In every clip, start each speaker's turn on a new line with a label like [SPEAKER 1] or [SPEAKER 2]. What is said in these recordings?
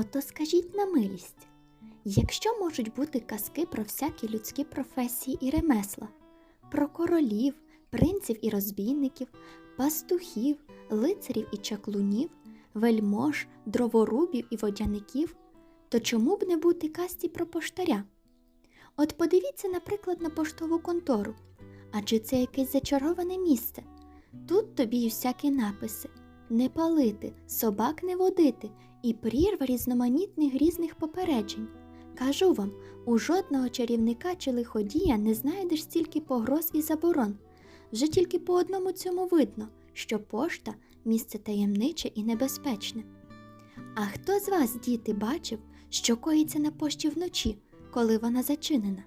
[SPEAKER 1] Ото скажіть на милість, якщо можуть бути казки про всякі людські професії і ремесла, про королів, принців і розбійників, пастухів, лицарів і чаклунів, вельмож, дроворубів і водяників, то чому б не бути казці про поштаря? От подивіться, наприклад, на поштову контору. Адже це якесь зачароване місце. Тут тобі й всякі написи не палити, собак не водити і прірва різноманітних грізних попереджень. Кажу вам, у жодного чарівника чи лиходія не знайдеш стільки погроз і заборон. Вже тільки по одному цьому видно, що пошта місце таємниче і небезпечне. А хто з вас, діти, бачив, що коїться на пошті вночі, коли вона зачинена?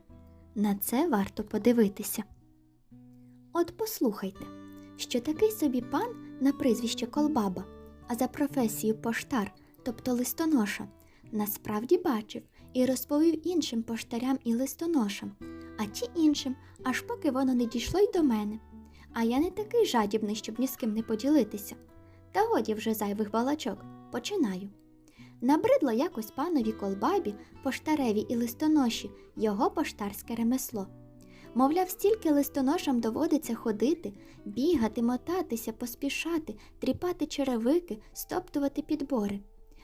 [SPEAKER 1] На це варто подивитися. От послухайте, що такий собі пан на прізвище Колбаба, а за професією поштар, тобто листоноша, насправді бачив і розповів іншим поштарям і листоношам, а ті іншим, аж поки воно не дійшло й до мене. А я не такий жадібний, щоб ні з ким не поділитися. Та годі вже зайвих балачок, починаю. Набридло якось панові колбабі, поштареві і листоноші його поштарське ремесло. Мовляв, стільки листоношам доводиться ходити, бігати, мотатися, поспішати, тріпати черевики, стоптувати підбори.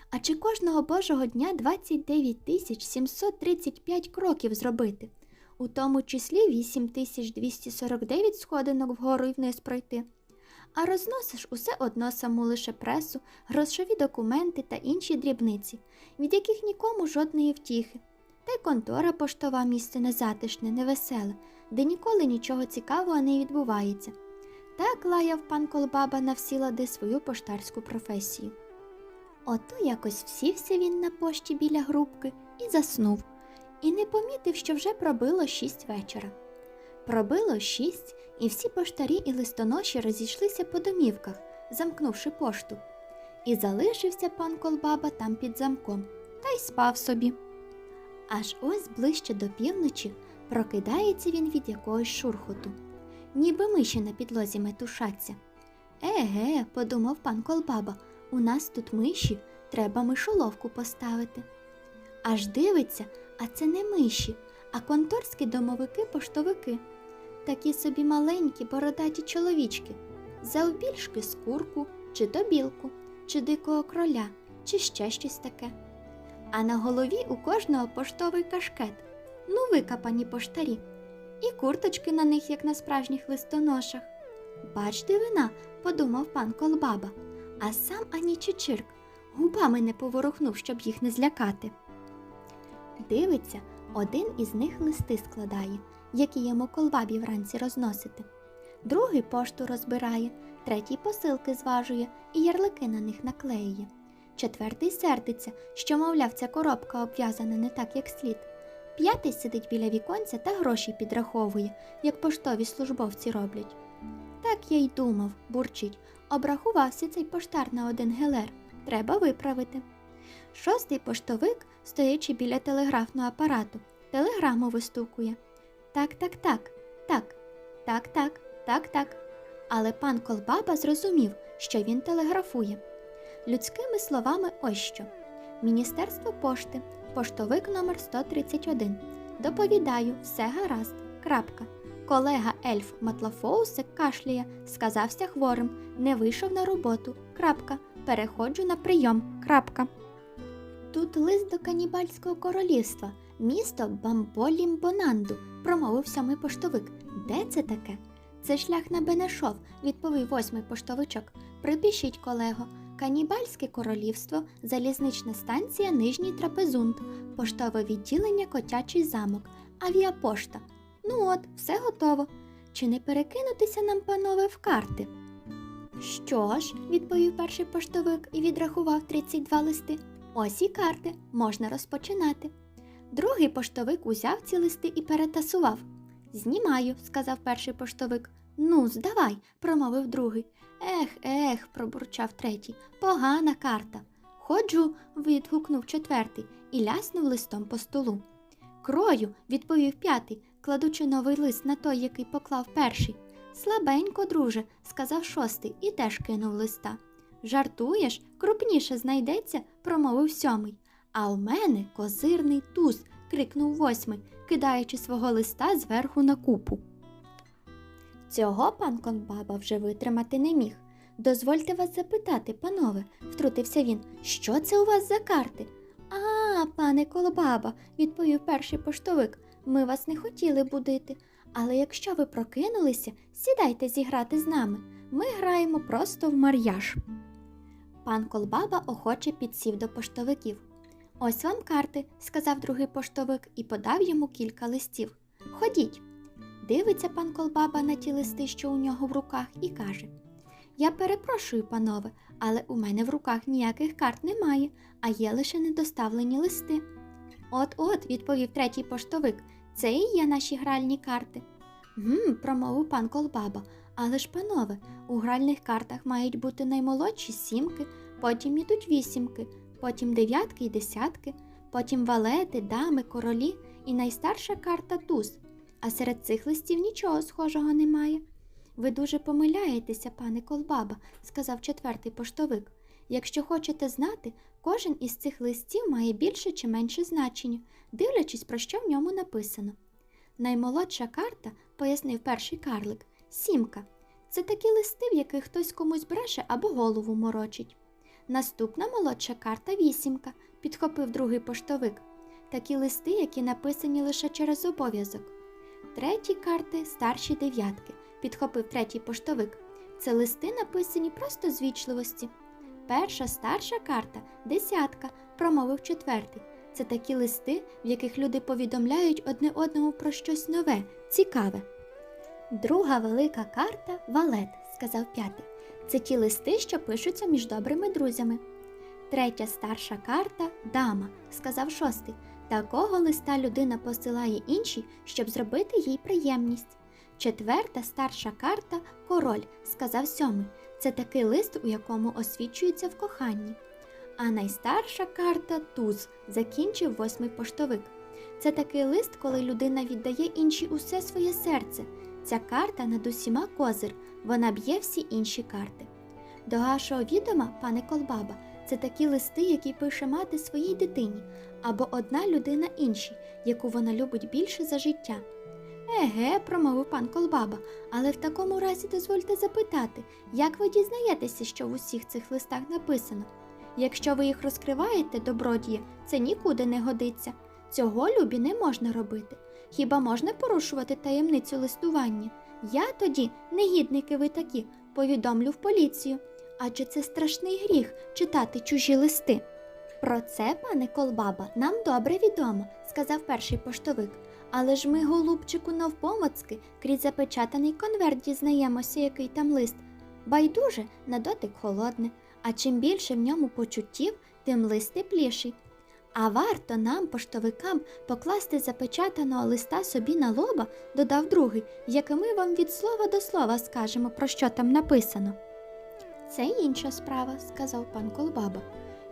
[SPEAKER 1] А чи кожного божого дня 29 тисяч 735 кроків зробити, у тому числі 8249 сходинок вгору і вниз пройти. А розносиш усе одно саму лише пресу, грошові документи та інші дрібниці, від яких нікому жодної втіхи. Та й контора поштова місце незатишне, невеселе, де ніколи нічого цікавого не відбувається. Так лаяв пан Колбаба на всі лади свою поштарську професію. Ото якось всівся він на пошті біля грубки і заснув, і не помітив, що вже пробило шість вечора. Пробило шість, і всі поштарі і листоноші розійшлися по домівках, замкнувши пошту. І залишився пан Колбаба там під замком, та й спав собі. Аж ось ближче до півночі прокидається він від якогось шурхоту, ніби миші на підлозі метушаться. Еге, подумав пан Колбаба, у нас тут миші, треба мишоловку поставити. Аж дивиться, а це не миші, а конторські домовики-поштовики. Такі собі маленькі бородаті чоловічки, завбільшки з курку, чи то білку, чи дикого кроля, чи ще щось таке. А на голові у кожного поштовий кашкет, ну викапані поштарі, і курточки на них, як на справжніх листоношах. Бач, дивина, подумав пан Колбаба, а сам ані чичирк, губами не поворухнув, щоб їх не злякати. Дивиться, один із них листи складає, які йому колбабі вранці розносити. Другий пошту розбирає, третій посилки зважує і ярлики на них наклеює. Четвертий сердиться, що, мовляв, ця коробка обв'язана не так, як слід. П'ятий сидить біля віконця та гроші підраховує, як поштові службовці роблять. Так я й думав, бурчить, обрахувався цей поштар на один гелер. Треба виправити. Шостий поштовик, стоячи біля телеграфного апарату, телеграму вистукує. Так, так, так, так, так, так, так, так. Але пан Колбаба зрозумів, що він телеграфує. Людськими словами ось що. Міністерство пошти, поштовик номер 131. Доповідаю, все гаразд. Крапка. Колега Ельф Матлафоусик кашляє, сказався хворим, не вийшов на роботу. Крапка. Переходжу на прийом. Крапка. Тут лист до канібальського королівства, місто Бамболімбонанду, промовив сьомий поштовик. Де це таке? Це шлях на Бенешов, відповів восьмий поштовичок. Припишіть, колего. Канібальське королівство, залізнична станція Нижній Трапезунд, поштове відділення Котячий замок, авіапошта. Ну от, все готово. Чи не перекинутися нам, панове, в карти? Що ж, відповів перший поштовик і відрахував 32 листи. Ось і карти, можна розпочинати. Другий поштовик узяв ці листи і перетасував. Знімаю, сказав перший поштовик. Ну, здавай, промовив другий. Ех, ех, пробурчав третій. Погана карта. Ходжу, відгукнув четвертий і ляснув листом по столу. Крою, відповів п'ятий, кладучи новий лист на той, який поклав перший. Слабенько, друже, сказав шостий і теж кинув листа. Жартуєш, крупніше знайдеться, промовив сьомий. А в мене козирний туз, крикнув восьмий, кидаючи свого листа зверху на купу. Цього пан Конбаба вже витримати не міг. Дозвольте вас запитати, панове, втрутився він, що це у вас за карти? А, пане Колобаба, відповів перший поштовик, ми вас не хотіли будити. Але якщо ви прокинулися, сідайте зіграти з нами. Ми граємо просто в мар'яж. Пан Колбаба охоче підсів до поштовиків. Ось вам карти, сказав другий поштовик і подав йому кілька листів. Ходіть. Дивиться пан Колбаба на ті листи, що у нього в руках, і каже: Я перепрошую, панове, але у мене в руках ніяких карт немає, а є лише недоставлені листи. От от, відповів третій поштовик, це і є наші гральні карти. Гм, промовив пан Колбаба. Але ж, панове, у гральних картах мають бути наймолодші сімки, потім ідуть вісімки, потім дев'ятки і десятки, потім валети, дами, королі і найстарша карта туз. А серед цих листів нічого схожого немає. Ви дуже помиляєтеся, пане Колбаба, сказав четвертий поштовик. Якщо хочете знати, кожен із цих листів має більше чи менше значення, дивлячись, про що в ньому написано. Наймолодша карта, пояснив перший карлик, сімка. Це такі листи, в яких хтось комусь бреше або голову морочить. Наступна молодша карта вісімка, підхопив другий поштовик. Такі листи, які написані лише через обов'язок. Треті карти старші дев'ятки, підхопив третій поштовик. Це листи написані просто з вічливості. Перша старша карта десятка, промовив четвертий. Це такі листи, в яких люди повідомляють одне одному про щось нове, цікаве. Друга велика карта валет, сказав п'ятий. Це ті листи, що пишуться між добрими друзями. Третя старша карта дама, сказав шостий. Такого листа людина посилає іншій, щоб зробити їй приємність. Четверта старша карта король, сказав сьомий. Це такий лист, у якому освічується в коханні. А найстарша карта туз, закінчив восьмий поштовик. Це такий лист, коли людина віддає іншій усе своє серце. Ця карта над усіма козир, вона б'є всі інші карти. До вашого відома, пане Колбаба, це такі листи, які пише мати своїй дитині, або одна людина іншій, яку вона любить більше за життя. Еге, промовив пан Колбаба, але в такому разі дозвольте запитати, як ви дізнаєтеся, що в усіх цих листах написано? Якщо ви їх розкриваєте, добродіє, це нікуди не годиться. Цього любі не можна робити. Хіба можна порушувати таємницю листування? Я тоді, негідники ви такі, повідомлю в поліцію. Адже це страшний гріх читати чужі листи. Про це, пане Колбаба, нам добре відомо, сказав перший поштовик. Але ж ми, голубчику, навпомацки, крізь запечатаний конверт дізнаємося, який там лист. Байдуже на дотик холодне, а чим більше в ньому почуттів, тим лист тепліший. А варто нам, поштовикам, покласти запечатаного листа собі на лоба, додав другий, як ми вам від слова до слова скажемо, про що там написано. Це інша справа, сказав пан Колбаба.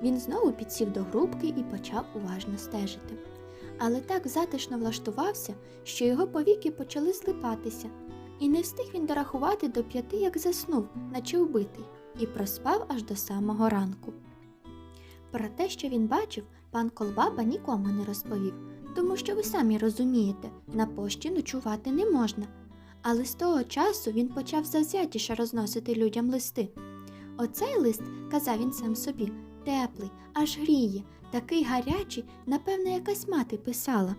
[SPEAKER 1] Він знову підсів до грубки і почав уважно стежити. Але так затишно влаштувався, що його повіки почали злипатися, і не встиг він дорахувати до п'яти, як заснув, наче вбитий, і проспав аж до самого ранку. Про те, що він бачив, пан Колбаба нікому не розповів, тому що ви самі розумієте, на пошті ночувати не можна. Але з того часу він почав завзятіше розносити людям листи. Оцей лист, казав він сам собі, теплий, аж гріє, такий гарячий, напевне, якась мати писала.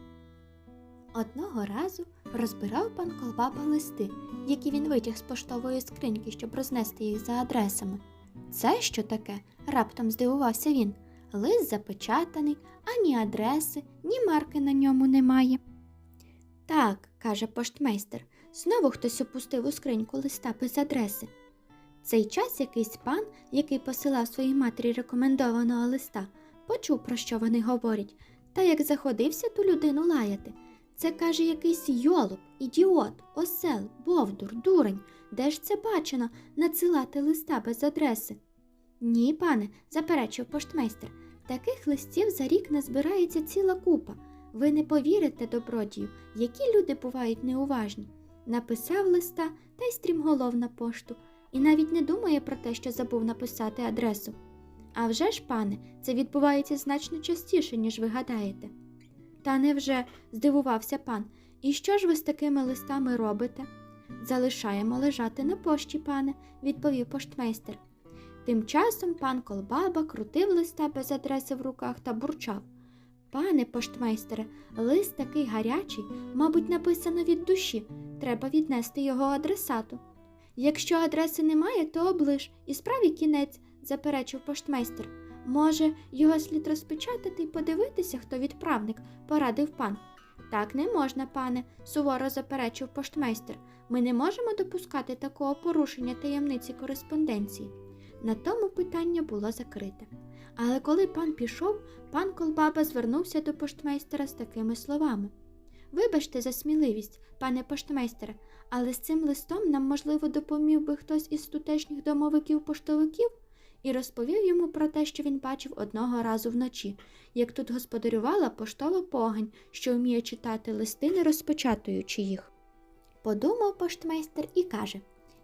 [SPEAKER 1] Одного разу розбирав пан Колбаба листи, які він витяг з поштової скриньки, щоб рознести їх за адресами. Це що таке? раптом здивувався він. Лист запечатаний, ані адреси, ні марки на ньому немає. Так, каже поштмейстер, знову хтось опустив у скриньку листа без адреси. Цей час якийсь пан, який посилав своїй матері рекомендованого листа, почув, про що вони говорять, та як заходився ту людину лаяти. Це каже якийсь йолоп, ідіот, осел, бовдур, дурень. Де ж це бачено надсилати листа без адреси? Ні, пане, заперечив поштмейстер. Таких листів за рік назбирається ціла купа. Ви не повірите, добродію, які люди бувають неуважні. Написав листа та й стрімголов на пошту, і навіть не думає про те, що забув написати адресу. А вже ж, пане, це відбувається значно частіше, ніж ви гадаєте. Та невже, здивувався пан, і що ж ви з такими листами робите? Залишаємо лежати на пошті, пане, відповів поштмейстер. Тим часом пан Колбаба крутив листа без адреси в руках та бурчав. Пане поштмейстере, лист такий гарячий, мабуть, написано від душі. Треба віднести його адресату. Якщо адреси немає, то облиш і справі кінець, заперечив поштмейстер. Може, його слід розпечатати і подивитися, хто відправник, порадив пан. Так не можна, пане, суворо заперечив поштмейстер. Ми не можемо допускати такого порушення таємниці кореспонденції. На тому питання було закрите. Але коли пан пішов, пан Колбаба звернувся до поштмейстера з такими словами. Вибачте за сміливість, пане поштмейстере, але з цим листом нам, можливо, допомів би хтось із тутешніх домовиків-поштовиків і розповів йому про те, що він бачив одного разу вночі, як тут господарювала поштова погань, що вміє читати листи, не розпечатуючи їх. Подумав поштмейстер і каже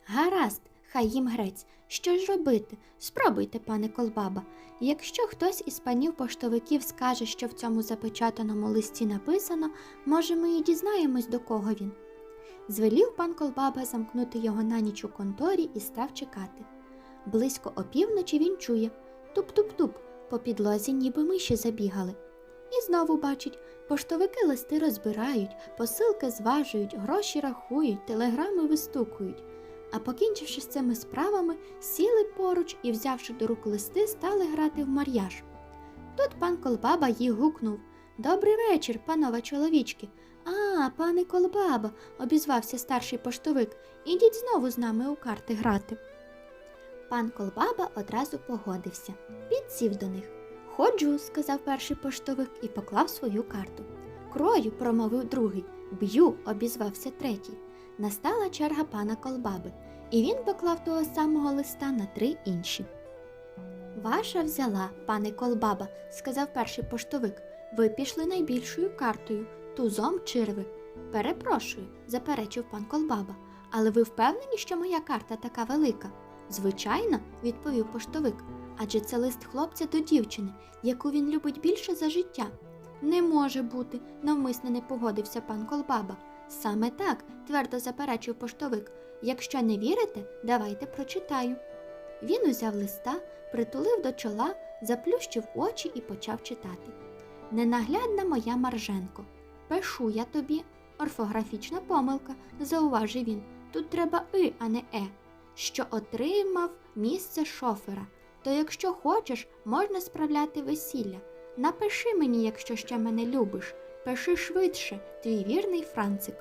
[SPEAKER 1] Гаразд, хай їм грець. Що ж робити? Спробуйте, пане Колбаба. Якщо хтось із панів поштовиків скаже, що в цьому запечатаному листі написано, може, ми і дізнаємось, до кого він. Звелів пан Колбаба замкнути його на ніч у конторі і став чекати. Близько опівночі він чує туп-туп-туп, по підлозі ніби миші забігали. І знову бачить, поштовики листи розбирають, посилки зважують, гроші рахують, телеграми вистукують. А покінчивши з цими справами, сіли поруч і, взявши до рук листи, стали грати в мар'яж. Тут пан Колбаба їй гукнув Добрий вечір, панове чоловічки. А, пане Колбаба, обізвався старший поштовик, ідіть знову з нами у карти грати. Пан Колбаба одразу погодився, підсів до них. Ходжу, сказав перший поштовик і поклав свою карту. Крою, промовив другий, б'ю, обізвався третій. Настала черга пана Колбаби, і він поклав того самого листа на три інші. Ваша взяла, пане Колбаба, сказав перший поштовик. Ви пішли найбільшою картою, тузом черви. Перепрошую, заперечив пан Колбаба. Але ви впевнені, що моя карта така велика? Звичайно, відповів поштовик, адже це лист хлопця до дівчини, яку він любить більше за життя. Не може бути, навмисне не погодився пан Колбаба. Саме так, твердо заперечив поштовик. Якщо не вірите, давайте прочитаю. Він узяв листа, притулив до чола, заплющив очі і почав читати. Ненаглядна моя Марженко. Пишу я тобі. Орфографічна помилка, зауважив він. Тут треба и, а не е. Що отримав місце шофера. То якщо хочеш, можна справляти весілля. Напиши мені, якщо ще мене любиш. Пиши швидше, твій вірний Францик.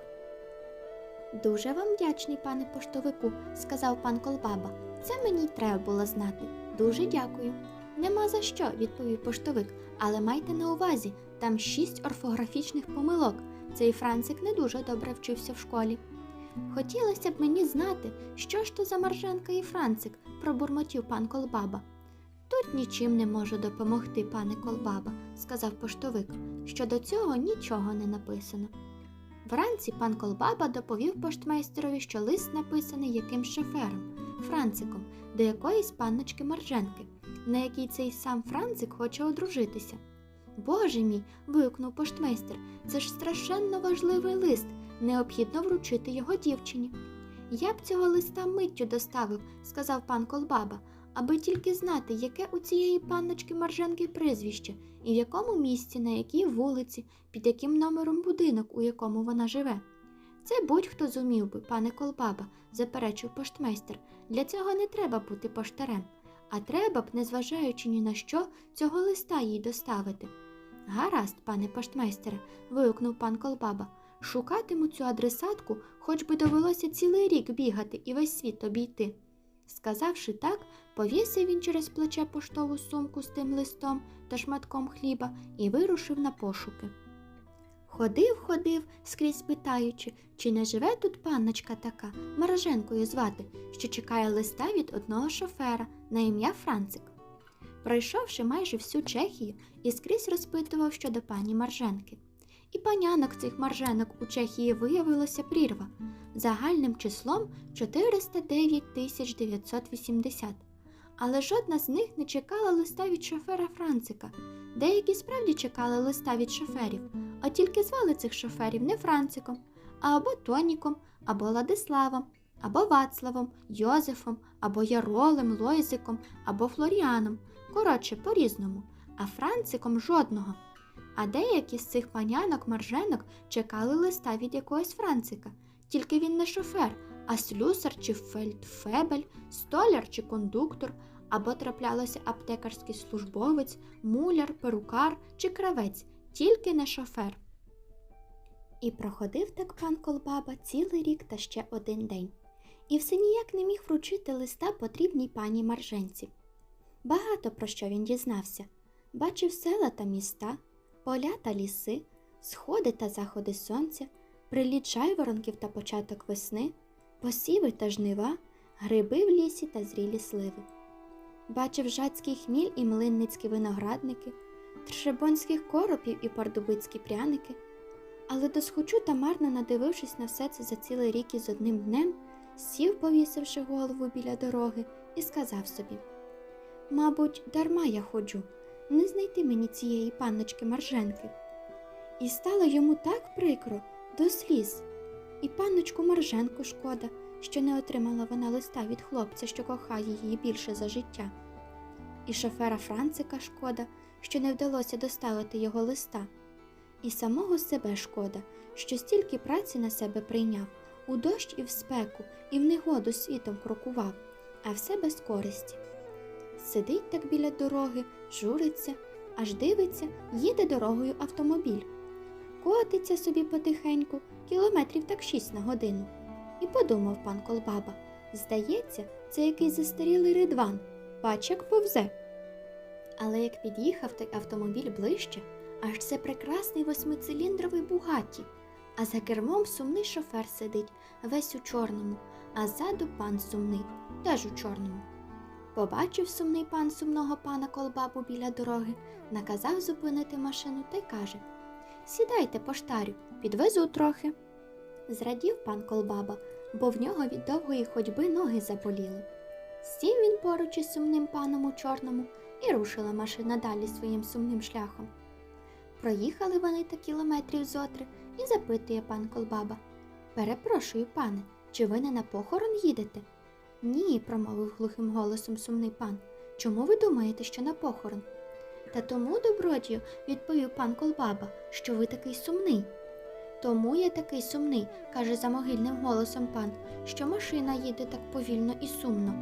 [SPEAKER 1] Дуже вам вдячний, пане поштовику, сказав пан Колбаба. Це мені й треба було знати. Дуже дякую. Нема за що, відповів поштовик, але майте на увазі, там шість орфографічних помилок. Цей Францик не дуже добре вчився в школі. Хотілося б мені знати, що ж то за Марженка і Францик, пробурмотів пан Колбаба. Тут нічим не можу допомогти, пане Колбаба, сказав поштовик. Щодо цього нічого не написано. Вранці пан Колбаба доповів поштмейстерові, що лист написаний якимсь шофером, Франциком, до якоїсь панночки Марженки, на якій цей сам Францик хоче одружитися. Боже мій. вигукнув поштмейстер, це ж страшенно важливий лист, необхідно вручити його дівчині. Я б цього листа миттю доставив, сказав пан Колбаба, аби тільки знати, яке у цієї панночки Марженки прізвище і в якому місці, на якій вулиці, під яким номером будинок, у якому вона живе. Це будь-хто зумів би, пане Колбаба, заперечив поштмейстер. Для цього не треба бути поштарем, а треба б, незважаючи ні на що, цього листа їй доставити. Гаразд, пане поштмейстере, вигукнув пан Колбаба. Шукатиму цю адресатку, хоч би довелося цілий рік бігати і весь світ обійти. Сказавши так, повісив він через плече поштову сумку з тим листом та шматком хліба і вирушив на пошуки. Ходив, ходив, скрізь питаючи, чи не живе тут панночка така, Мараженкою звати, що чекає листа від одного шофера на ім'я Францик. Пройшовши майже всю Чехію і скрізь розпитував щодо пані Марженки. І панянок цих марженок у Чехії виявилося прірва загальним числом 409 980. Але жодна з них не чекала листа від шофера Францика. Деякі справді чекали листа від шоферів, а тільки звали цих шоферів не Франциком, а або Тоніком, або Ладиславом, або Вацлавом, Йозефом, або Яролем, Лойзиком, або Флоріаном. Коротше, по-різному, а Франциком жодного. А деякі з цих панянок марженок чекали листа від якогось Францика, тільки він не шофер, а слюсар чи фельдфебель, столяр чи кондуктор, або траплялося аптекарський службовець, муляр, перукар чи кравець, тільки не шофер. І проходив так пан Колбаба цілий рік та ще один день, і все ніяк не міг вручити листа потрібній пані Марженці. Багато про що він дізнався бачив села та міста, поля та ліси, сходи та заходи сонця, приліт жайворонків та початок весни, посіви та жнива, гриби в лісі та зрілі сливи. Бачив жацький хміль і млинницькі виноградники, тршебонських коропів і пардубицькі пряники. Але досхочу та марно надивившись на все це за цілий рік із одним днем, сів, повісивши голову біля дороги, і сказав собі Мабуть, дарма я ходжу, не знайти мені цієї панночки Марженки. І стало йому так прикро до сліз. І панночку Марженку шкода, що не отримала вона листа від хлопця, що кохає її більше за життя. І шофера Францика шкода, що не вдалося доставити його листа. І самого себе шкода, що стільки праці на себе прийняв, у дощ і в спеку, і в негоду світом крокував, а все без користі. Сидить так біля дороги, журиться, аж дивиться, їде дорогою автомобіль. Котиться собі потихеньку, кілометрів так шість на годину. І подумав пан Колбаба здається, це якийсь застарілий ридван, бач, як повзе. Але як під'їхав той автомобіль ближче, аж це прекрасний восьмициліндровий бугаті, а за кермом сумний шофер сидить, весь у чорному, а ззаду пан сумний, теж у чорному. Побачив сумний пан сумного пана колбабу біля дороги, наказав зупинити машину та й каже Сідайте, поштарю, підвезу трохи. Зрадів пан колбаба, бо в нього від довгої ходьби ноги заболіли. Сів він поруч із сумним паном у чорному і рушила машина далі своїм сумним шляхом. Проїхали вони та кілометрів зотри і запитує пан Колбаба. Перепрошую, пане, чи ви не на похорон їдете? Ні, промовив глухим голосом сумний пан. Чому ви думаєте, що на похорон? Та тому, добродію, відповів пан Колбаба, що ви такий сумний. Тому я такий сумний, каже за могильним голосом пан, що машина їде так повільно і сумно.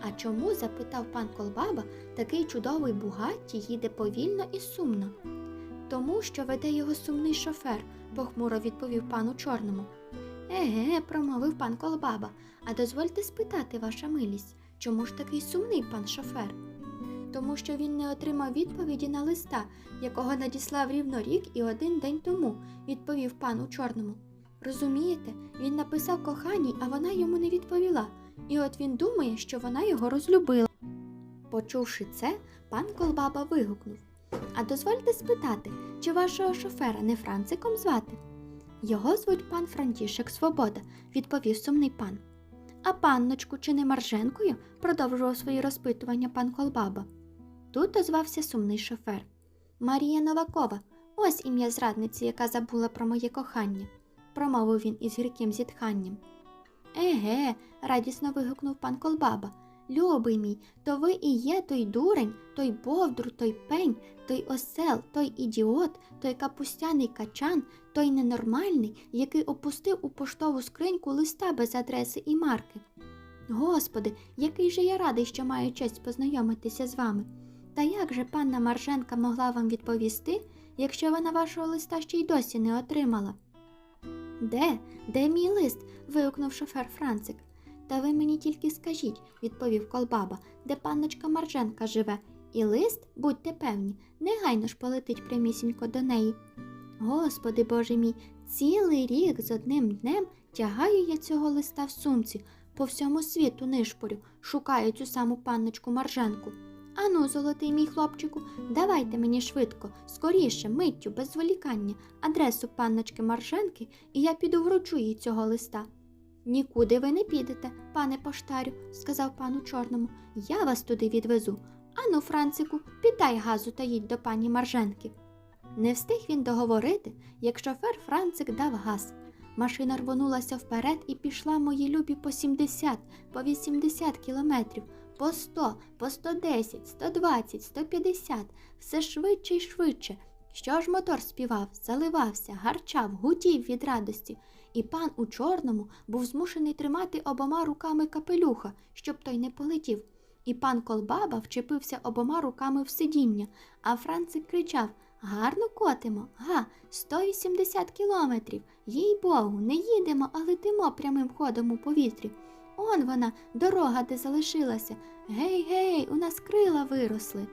[SPEAKER 1] А чому, запитав пан Колбаба, такий чудовий Бугатті їде повільно і сумно? Тому що веде його сумний шофер, похмуро відповів пан чорному. Еге, промовив пан Колбаба, а дозвольте спитати, ваша милість, чому ж такий сумний пан шофер? Тому що він не отримав відповіді на листа, якого надіслав рівно рік і один день тому, відповів пан у чорному. Розумієте, він написав коханій, а вона йому не відповіла, і от він думає, що вона його розлюбила. Почувши це, пан Колбаба вигукнув А дозвольте спитати, чи вашого шофера не Франциком звати? Його звуть пан Франтішек Свобода, відповів сумний пан. А панночку чи не Марженкою? продовжував свої розпитування пан Колбаба. Тут озвався сумний шофер. Марія Новакова, ось ім'я зрадниці, яка забула про моє кохання, промовив він із гірким зітханням. Еге, радісно вигукнув пан Колбаба. Любий мій, то ви і є той дурень, той бовдур, той пень, той осел, той ідіот, той капустяний качан, той ненормальний, який опустив у поштову скриньку листа без адреси і марки. Господи, який же я радий, що маю честь познайомитися з вами. Та як же панна Марженка могла вам відповісти, якщо вона вашого листа ще й досі не отримала? Де? Де мій лист? вигукнув шофер Францик. Та ви мені тільки скажіть, відповів колбаба, де панночка Марженка живе, і лист, будьте певні, негайно ж полетить прямісінько до неї. Господи Боже мій, цілий рік з одним днем тягаю я цього листа в сумці, по всьому світу нишпорю, шукаю цю саму панночку Марженку. Ану, золотий мій хлопчику, давайте мені швидко, скоріше, миттю, без зволікання, адресу панночки Марженки, і я піду вручу їй цього листа. Нікуди ви не підете, пане поштарю, сказав пану чорному. Я вас туди відвезу. Ану, Францику, піддай газу та їдь до пані Марженки. Не встиг він договорити, як шофер Францик дав газ. Машина рвонулася вперед і пішла мої любі по 70, по 80 кілометрів, по 100, по 110, 120, 150, все швидше й швидше. Що ж мотор співав, заливався, гарчав, гудів від радості, і пан у чорному був змушений тримати обома руками капелюха, щоб той не полетів. І пан Колбаба вчепився обома руками в сидіння, а Францик кричав Гарно котимо, га, 180 кілометрів. Їй богу, не їдемо, а летимо прямим ходом у повітрі. Он вона, дорога, де залишилася. Гей, гей, у нас крила виросли.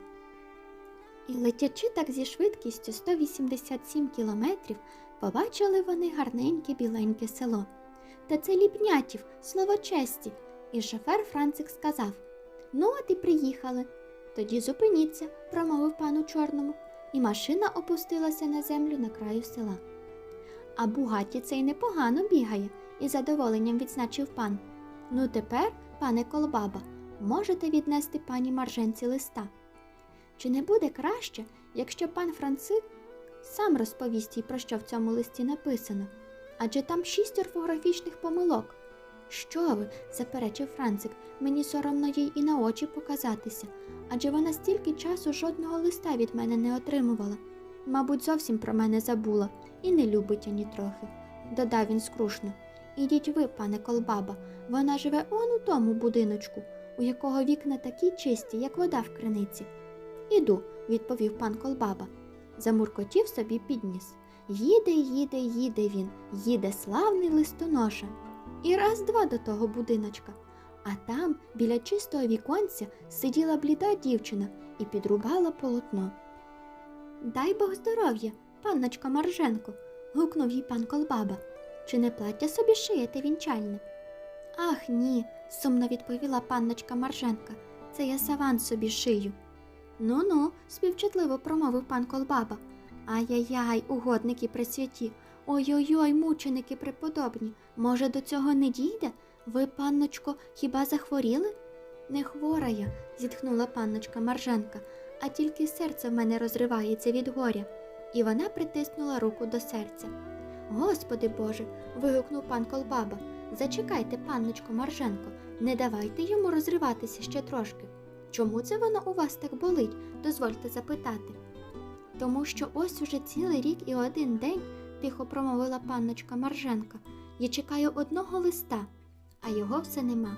[SPEAKER 1] І летячи так зі швидкістю 187 кілометрів, побачили вони гарненьке біленьке село. Та це ліпнятів, слово честі. І шофер Францик сказав Ну, от і приїхали. Тоді зупиніться, промовив пану чорному, і машина опустилася на землю на краю села. А Бугаті цей непогано бігає, із задоволенням відзначив пан. Ну тепер, пане Колбаба, можете віднести пані Марженці листа. Чи не буде краще, якщо пан Францик сам розповість їй, про що в цьому листі написано? Адже там шість орфографічних помилок. Що ви? заперечив Францик, мені соромно їй і на очі показатися, адже вона стільки часу жодного листа від мене не отримувала. Мабуть, зовсім про мене забула і не любить ані трохи, додав він скрушно. Ідіть ви, пане Колбаба, вона живе он у тому будиночку, у якого вікна такі чисті, як вода в криниці. Іду, відповів пан Колбаба. Замуркотів собі підніс. Їде, їде, їде він, їде славний листоноша. І раз два до того будиночка. А там, біля чистого віконця, сиділа бліда дівчина і підрубала полотно. Дай Бог здоров'я, панночка Марженко, гукнув їй пан Колбаба. Чи не плаття собі шиєте вінчальне? Ах, ні, сумно відповіла панночка Марженка. Це я саван собі шию. Ну ну, співчутливо промовив пан Колбаба. Ай-яй-яй, угодники присвяті. Ой-ой-ой, мученики преподобні. Може, до цього не дійде? Ви, панночко, хіба захворіли? Не хвора я, зітхнула панночка Марженка, а тільки серце в мене розривається від горя. І вона притиснула руку до серця. Господи Боже. вигукнув пан Колбаба. Зачекайте, панночко Марженко, не давайте йому розриватися ще трошки. Чому це воно у вас так болить? Дозвольте запитати. Тому що ось уже цілий рік і один день, тихо промовила панночка Марженка, я чекаю одного листа, а його все нема.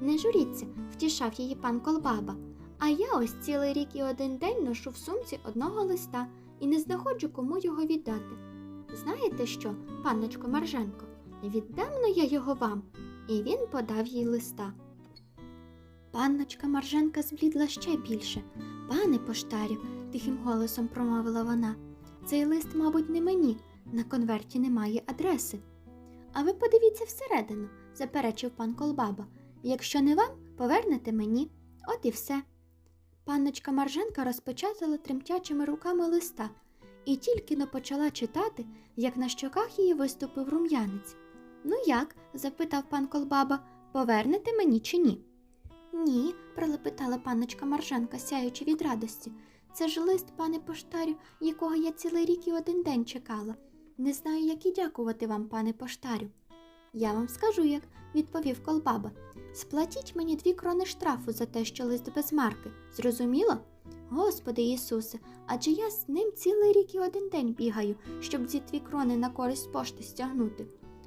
[SPEAKER 1] Не журіться, втішав її пан Колбаба. А я ось цілий рік і один день ношу в сумці одного листа і не знаходжу, кому його віддати. Знаєте що, панночко Марженко, віддамно я його вам, і він подав їй листа. Панночка Марженка зблідла ще більше. Пане поштарю, тихим голосом промовила вона. Цей лист, мабуть, не мені. На конверті немає адреси. А ви подивіться всередину, заперечив пан Колбаба. Якщо не вам, повернете мені. От і все. Панночка Марженка розпечатала тремтячими руками листа і тільки но почала читати, як на щоках її виступив рум'янець. Ну як? запитав пан Колбаба, повернете мені чи ні? Ні, пролепетала панночка Марженка, сяючи від радості. Це ж лист, пане поштарю, якого я цілий рік і один день чекала. Не знаю, як і дякувати вам, пане поштарю. Я вам скажу як, відповів колбаба. Сплатіть мені дві крони штрафу за те, що лист без марки. Зрозуміло? Господи Ісусе, адже я з ним цілий рік і один день бігаю, щоб ці дві крони на користь пошти стягнути.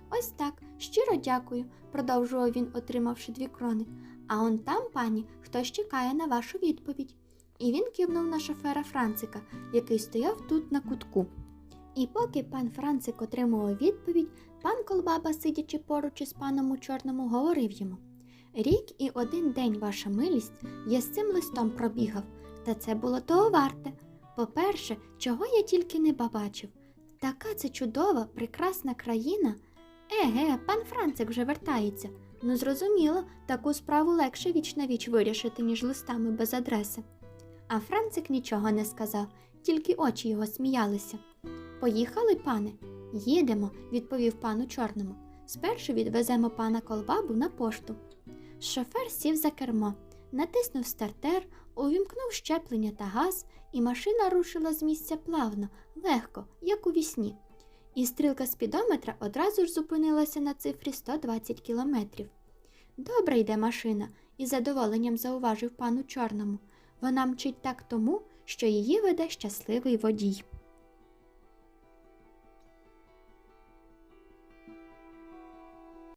[SPEAKER 1] Ось так, щиро дякую, продовжував він, отримавши дві крони. А он там, пані, хтось чекає на вашу відповідь. І він кивнув на шофера Францика, який стояв тут на кутку. І поки пан Францик отримував відповідь, пан Колбаба, сидячи поруч із паном у чорному, говорив йому Рік і один день, ваша милість, я з цим листом пробігав, та це було того варте. По-перше, чого я тільки не побачив. Така це чудова, прекрасна країна. Еге, пан Францик вже вертається. Ну, зрозуміло, таку справу легше віч на віч вирішити, ніж листами без адреси. А Францик нічого не сказав, тільки очі його сміялися. Поїхали, пане? Їдемо, відповів пану чорному. Спершу відвеземо пана Колбабу на пошту. Шофер сів за кермо, натиснув стартер, увімкнув щеплення та газ, і машина рушила з місця плавно, легко, як у вісні. І стрілка спідометра одразу ж зупинилася на цифрі 120 кілометрів. Добре йде машина, із задоволенням зауважив пану чорному. Вона мчить так тому, що її веде щасливий водій.